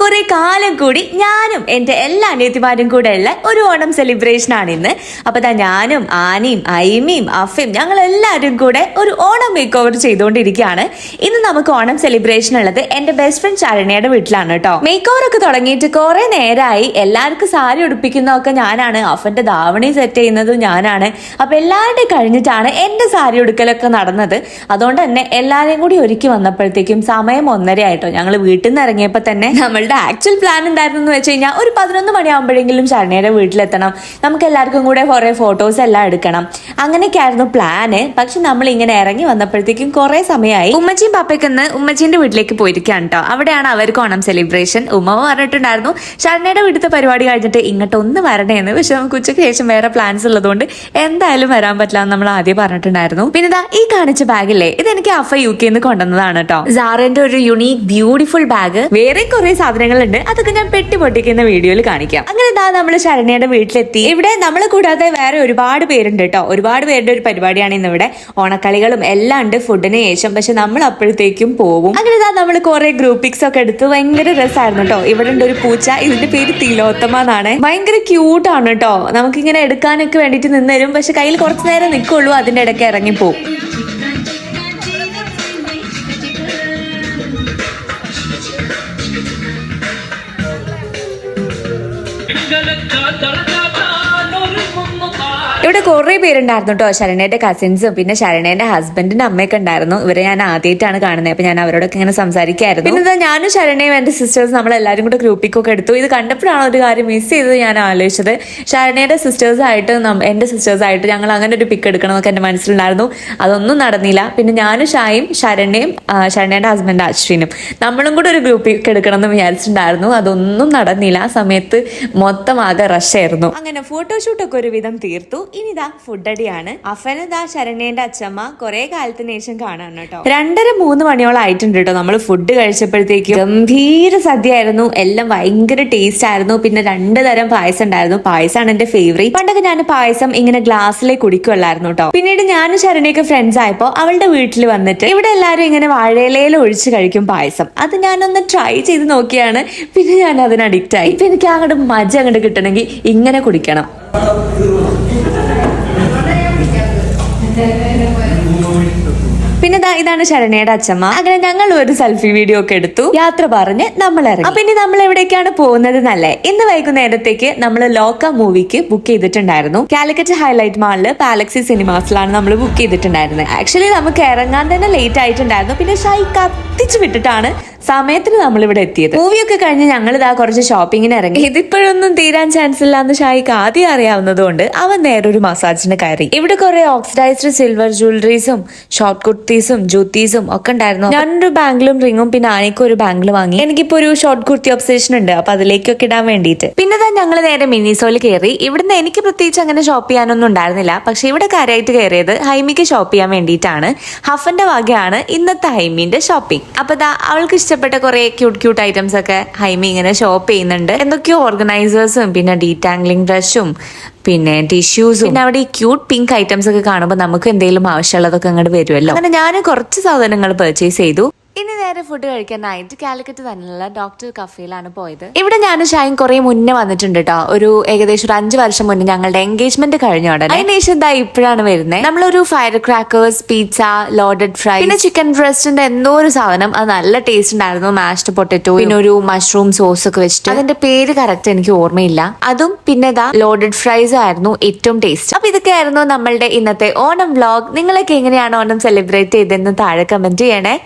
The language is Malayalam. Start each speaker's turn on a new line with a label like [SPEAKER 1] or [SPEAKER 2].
[SPEAKER 1] കുറെ കാലം കൂടി ഞാനും എന്റെ എല്ലാ അനിയത്തിമാരും കൂടെ ഉള്ള ഒരു ഓണം സെലിബ്രേഷൻ ആണ് ഇന്ന്. അപ്പൊ ദാ ഞാനും ആനയും ഐമിയും അഫയും ഞങ്ങൾ എല്ലാവരും കൂടെ ഒരു ഓണം മേക്ക് ഓവർ ചെയ്തുകൊണ്ടിരിക്കുകയാണ്. ഇന്ന് നമുക്ക് ഓണം സെലിബ്രേഷൻ ഉള്ളത് എന്റെ ബെസ്റ്റ് ഫ്രണ്ട് ശരണ്യയുടെ വീട്ടിലാണ് കേട്ടോ. മേക്ക് ഓവർ ഒക്കെ തുടങ്ങിയിട്ട് കുറെ നേരമായി എല്ലാവർക്കും സാരി ഉടുപ്പിക്കുന്നതൊക്കെ ഞാനാണ്. അഫന്റെ ധാവണി സെറ്റ് ചെയ്യുന്നതും ഞാനാണ്. അപ്പൊ എല്ലാവരുടെയും കഴിഞ്ഞിട്ടാണ് എന്റെ സാരി ഉടുക്കലൊക്കെ നടന്നത്. അതുകൊണ്ട് തന്നെ എല്ലാവരെയും കൂടി ഒരുക്കി വന്നപ്പോഴത്തേക്കും സമയം ഒന്നര ആയിട്ടോ ഞങ്ങൾ വീട്ടിൽ നിന്ന് ഇറങ്ങിയപ്പോൾ തന്നെ നമ്മളുടെ ആക്ച്വൽ പ്ലാൻ എന്തായിരുന്നു എന്ന് വെച്ച് കഴിഞ്ഞാൽ ഒരു പതിനൊന്ന് മണിയാകുമ്പോഴെങ്കിലും ശരണയുടെ വീട്ടിലെത്തണം. നമുക്ക് എല്ലാവർക്കും കൂടെ കുറേ ഫോട്ടോസ് എല്ലാം എടുക്കണം. അങ്ങനെയൊക്കെ ആയിരുന്നു പ്ലാന് പക്ഷെ നമ്മൾ ഇങ്ങനെ ഇറങ്ങി വന്നപ്പോഴത്തേക്കും കുറേ സമയമായി ഉമ്മച്ചിയും പാപ്പയ്ക്കൊന്ന് ഉമ്മച്ചിന്റെ വീട്ടിലേക്ക് പോയിരിക്കുകയാണ് കേട്ടോ അവിടെയാണ് അവർക്ക് ഓണം സെലിബ്രേഷൻ ഉമ്മ പറഞ്ഞിട്ടുണ്ടായിരുന്നു ശരണയുടെ വീട്ടിലത്തെ പരിപാടി കഴിഞ്ഞിട്ട് ഇങ്ങോട്ട് ഒന്ന് വരണേന്ന് പക്ഷെ നമുക്ക് ഉച്ചയ്ക്ക് ശേഷം വേറെ പ്ലാൻസ് ഉള്ളതുകൊണ്ട് എന്തായാലും വരാൻ പറ്റില്ല നമ്മൾ ആദ്യം പറഞ്ഞിട്ടുണ്ടായിരുന്നു. പിന്നെ ഇതാ ഈ കാണിച്ച ബാഗില്ലേ ഇത് എനിക്ക് അഫ യു കെന്ന് കൊണ്ടുവന്നതാണ് കേട്ടോ സാറിന്റെ ഒരു യുണീക് ബ്യൂട്ടിഫുൾ ബാഗ് വേറെ കുറെ സാധനങ്ങളുണ്ട്. അതൊക്കെ ഞാൻ പെട്ടി പൊട്ടിക്കുന്ന വീഡിയോയിൽ കാണിക്കാം. അങ്ങനെ ദാ നമ്മൾ ശരണ്യയുടെ വീട്ടിലെത്തി. ഇവിടെ നമ്മൾ കൂടാതെ വേറെ ഒരുപാട് പേരുണ്ട് കേട്ടോ ഒരുപാട് പേരുടെ ഒരു പരിപാടിയാണ് ഇന്ന് ഇവിടെ ഓണക്കളികളും എല്ലാം ഉണ്ട് ഫുഡിന് ശേഷം. പക്ഷെ നമ്മൾ അപ്പോഴത്തേക്കും പോവും. അങ്ങനെ ദാ നമ്മൾ കുറെ ഗ്രൂപ്പ് പിക്സ് ഒക്കെ എടുത്ത് ഭയങ്കര രസമായിരുന്നു കേട്ടോ ഇവിടെ ഉണ്ട് ഒരു പൂച്ച. ഇതിന്റെ പേര് തിലോത്തമ എന്നാണ്. ഭയങ്കര ക്യൂട്ട് ആണ് കേട്ടോ നമുക്കിങ്ങനെ എടുക്കാനൊക്കെ വേണ്ടിട്ട് നിന്നു പക്ഷെ കയ്യിൽ കുറച്ചു നേരം നിൽക്കുള്ളൂ അതിന്റെ ഇടയ്ക്ക് ഇറങ്ങിപ്പോവും ഇവിടെ കുറെ പേരുണ്ടായിരുന്നു കേട്ടോ ശരണയുടെ കസിൻസും പിന്നെ ശരണയുടെ ഹസ്ബൻഡിന്റെ അമ്മയൊക്കെ ഉണ്ടായിരുന്നു. ഇവരെ ഞാൻ ആദ്യമായിട്ടാണ് കാണുന്നത്. അപ്പൊ ഞാൻ അവരോടൊക്കെ ഇങ്ങനെ സംസാരിക്കായിരുന്നു. പിന്നെ ഞാനും ശരണയും എന്റെ സിസ്റ്റേഴ്സ് നമ്മൾ എല്ലാവരും കൂടെ ഗ്രൂപ്പിക്കൊക്കെ എടുത്തു. ഇത് കണ്ടപ്പോഴാണ് ഒരു കാര്യം മിസ് ചെയ്തത് ഞാൻ ആലോചിച്ചത്. ശരണയുടെ സിസ്റ്റേഴ്സ് ആയിട്ട് എന്റെ സിസ്റ്റേഴ്സ് ആയിട്ട് ഞങ്ങൾ അങ്ങനെ ഒരു പിക്ക് എടുക്കണം എന്നൊക്കെ എന്റെ മനസ്സിലുണ്ടായിരുന്നു. അതൊന്നും നടന്നില്ല. പിന്നെ ഞാനും ഷായും ശരണയും ശരണയുടെ ഹസ്ബൻഡ് അശ്വിനും നമ്മളും കൂടെ ഒരു ഗ്രൂപ്പ് പിക്ക് എടുക്കണം എന്ന് വിചാരിച്ചിട്ടുണ്ടായിരുന്നു. അതൊന്നും നടന്നില്ല. ആ സമയത്ത് മൊത്തം ആകെ റഷായിരുന്നു അങ്ങനെ ഫോട്ടോഷൂട്ടൊക്കെ ഒരു വിധം തീർത്തു. ഇനി ഇതാ ഫുഡ് അടിയാണ് അഫനദാ ശരണേന്റെ അച്ഛമ്മ കുറെ കാലത്തിന് ശേഷം കാണാൻ കേട്ടോ. രണ്ടര മൂന്ന് മണിയോളം ആയിട്ടുണ്ട് കേട്ടോ നമ്മൾ ഫുഡ് കഴിച്ചപ്പോഴത്തേക്ക്. ഗംഭീര സദ്യയായിരുന്നു. എല്ലാം ഭയങ്കര ടേസ്റ്റ് ആയിരുന്നു. പിന്നെ രണ്ട് തരം പായസം ഉണ്ടായിരുന്നു. പായസമാണ് എന്റെ ഫേവറേറ്റ് പണ്ടൊക്കെ ഞാൻ പായസം ഇങ്ങനെ ഗ്ലാസ്സിലെ കുടിക്കുള്ളായിരുന്നു കേട്ടോ. പിന്നീട് ഞാനും ശരണയൊക്കെ ഫ്രണ്ട്സ് ആയപ്പോ അവളുടെ വീട്ടിൽ വന്നിട്ട് ഇവിടെ എല്ലാവരും ഇങ്ങനെ വാഴയിലയിൽ ഒഴിച്ച് കഴിക്കും പായസം. അത് ഞാനൊന്ന് ട്രൈ ചെയ്ത് നോക്കിയാണ്. പിന്നെ ഞാൻ അതിന് അഡിക്റ്റ് ആയി. ഇപ്പൊ എനിക്ക് അങ്ങോട്ട് മജ അങ്ങോട്ട് കിട്ടണമെങ്കിൽ ഇങ്ങനെ കുടിക്കണം. ഇതാണ് ശരണയുടെ അച്ഛമ്മ അങ്ങനെ ഞങ്ങൾ ഒരു സെൽഫി വീഡിയോ ഒക്കെ എടുത്തു. യാത്ര പറഞ്ഞ് നമ്മൾ ഇറങ്ങി. അപ്പൊ ഇനി നമ്മൾ എവിടേക്കാണ് പോകുന്നത് എന്നല്ലേ? ഇന്ന് വൈകുന്നേരത്തേക്ക് നമ്മൾ ലോക്ക മൂവിക്ക് ബുക്ക് ചെയ്തിട്ടുണ്ടായിരുന്നു. കാലിക്കറ്റ് ഹൈലൈറ്റ് മാളിൽ പാലക്സി സിനിമാസിലാണ് നമ്മൾ ബുക്ക് ചെയ്തിട്ടുണ്ടായിരുന്നത്. ആക്ച്വലി നമുക്ക് ഇറങ്ങാൻ തന്നെ ലേറ്റ് ആയിട്ടുണ്ടായിരുന്നു. പിന്നെ ഷൈ കത്തിച്ചു വിട്ടിട്ടാണ് സമയത്തിന് നമ്മൾ ഇവിടെ എത്തിയത് മൂവിയൊക്കെ കഴിഞ്ഞ് ഞങ്ങൾ ഇതാ കുറച്ച് ഷോപ്പിങ്ങിന് ഇറങ്ങി. ഇതിപ്പോഴൊന്നും തീരാൻ ചാൻസ് ഇല്ല എന്ന് ഷായിക്ക് ആദ്യം അറിയാവുന്നതുകൊണ്ട് അവൻ നേരെ ഒരു മസാജിന് കയറി. ഇവിടെ കുറെ ഓക്സിഡൈസ്ഡ് സിൽവർ ജ്വല്ലറീസും ഷോർട്ട് കുർത്തീസും ജൂത്തീസും ഒക്കെ ഉണ്ടായിരുന്നു. ഞാനൊരു ബാംഗിളും റിങ്ങും പിന്നെ ആനയ്ക്കും ഒരു ബാങ്കിൽ വാങ്ങി. എനിക്കിപ്പോ ഒരു ഷോർട്ട് കുർത്തി ഒബ്സേഷൻ ഉണ്ട്. അപ്പൊ അതിലേക്കൊക്കെ ഇടാൻ വേണ്ടിയിട്ട്. പിന്നെ തന്നെ ഞങ്ങൾ നേരെ മിനിസോയിൽ കയറി ഇവിടുന്ന് എനിക്ക് പ്രത്യേകിച്ച് അങ്ങനെ ഷോപ്പ് ചെയ്യാനൊന്നും ഉണ്ടായിരുന്നില്ല. പക്ഷെ ഇവിടെ കാര്യമായിട്ട് കയറിയത് ഹൈമിക്ക് ഷോപ്പ് ചെയ്യാൻ വേണ്ടിയിട്ടാണ്. ഹഫന്റെ വകയാണ് ഇന്നത്തെ ഹൈമിന്റെ ഷോപ്പിംഗ് അപ്പൊ അവൾക്ക് അവൾക്ക് ഇഷ്ടപ്പെട്ട കുറെ ക്യൂട്ട് ക്യൂട്ട് ഐറ്റംസ് ഒക്കെ ഹൈമി ഇങ്ങനെ ഷോപ്പ് ചെയ്യുന്നുണ്ട്. എന്തൊക്കെയോ ഓർഗനൈസേഴ്സും പിന്നെ ഡീറ്റാംഗ്ലിംഗ് ബ്രഷും പിന്നെ ടിഷ്യൂസും പിന്നെ അവിടെ ഈ ക്യൂട്ട് പിങ്ക് ഐറ്റംസ് ഒക്കെ കാണുമ്പോൾ നമുക്ക് എന്തെങ്കിലും ആവശ്യമുള്ളതൊക്കെ അങ്ങോട്ട് വരുമല്ലോ. അങ്ങനെ ഞാൻ കുറച്ച് സാധനങ്ങൾ പെർച്ചേസ് ചെയ്തു. ഇനി നേരെ ഫുഡ് കഴിക്കാനായിട്ട് കാലിക്കറ്റ് തന്നെയുള്ള ഡോക്ടർ കഫേയിലാണ് പോയത്. ഇവിടെ ഞാൻ ഷൈൻ കുറെ മുന്നേ വന്നിട്ടുണ്ട് കേട്ടോ ഒരു ഏകദേശം ഒരു അഞ്ച് വർഷം മുന്നേ ഞങ്ങളുടെ എൻഗേജ്മെന്റ് കഴിഞ്ഞ ഉടനെ അതിനുശേഷം ഇതാ ഇപ്പോഴാണ് വരുന്നത് നമ്മളൊരു fire crackers pizza loaded fry പിന്നെ ചിക്കൻ ബ്രസ്റ്റിന്റെ എന്തോ ഒരു സാധനം. അത് നല്ല ടേസ്റ്റ് ഉണ്ടായിരുന്നു. മാഷ്ഡ് പൊട്ടറ്റോ പിന്നെ ഒരു മഷ്റൂം സോസ് ഒക്കെ വെച്ചിട്ട്. അതിന്റെ പേര് കറക്റ്റ് എനിക്ക് ഓർമ്മയില്ല. അതും പിന്നെ ഇതാ ലോഡഡ് ഫ്രൈസ് ആയിരുന്നു ഏറ്റവും ടേസ്റ്റ് അപ്പൊ ഇതൊക്കെ ആയിരുന്നു നമ്മളുടെ ഇന്നത്തെ ഓണം വ്ലോഗ് നിങ്ങളൊക്കെ എങ്ങനെയാണ് ഓണം സെലിബ്രേറ്റ് ചെയ്തതെന്ന് താഴെ കമന്റ് ചെയ്യണേ.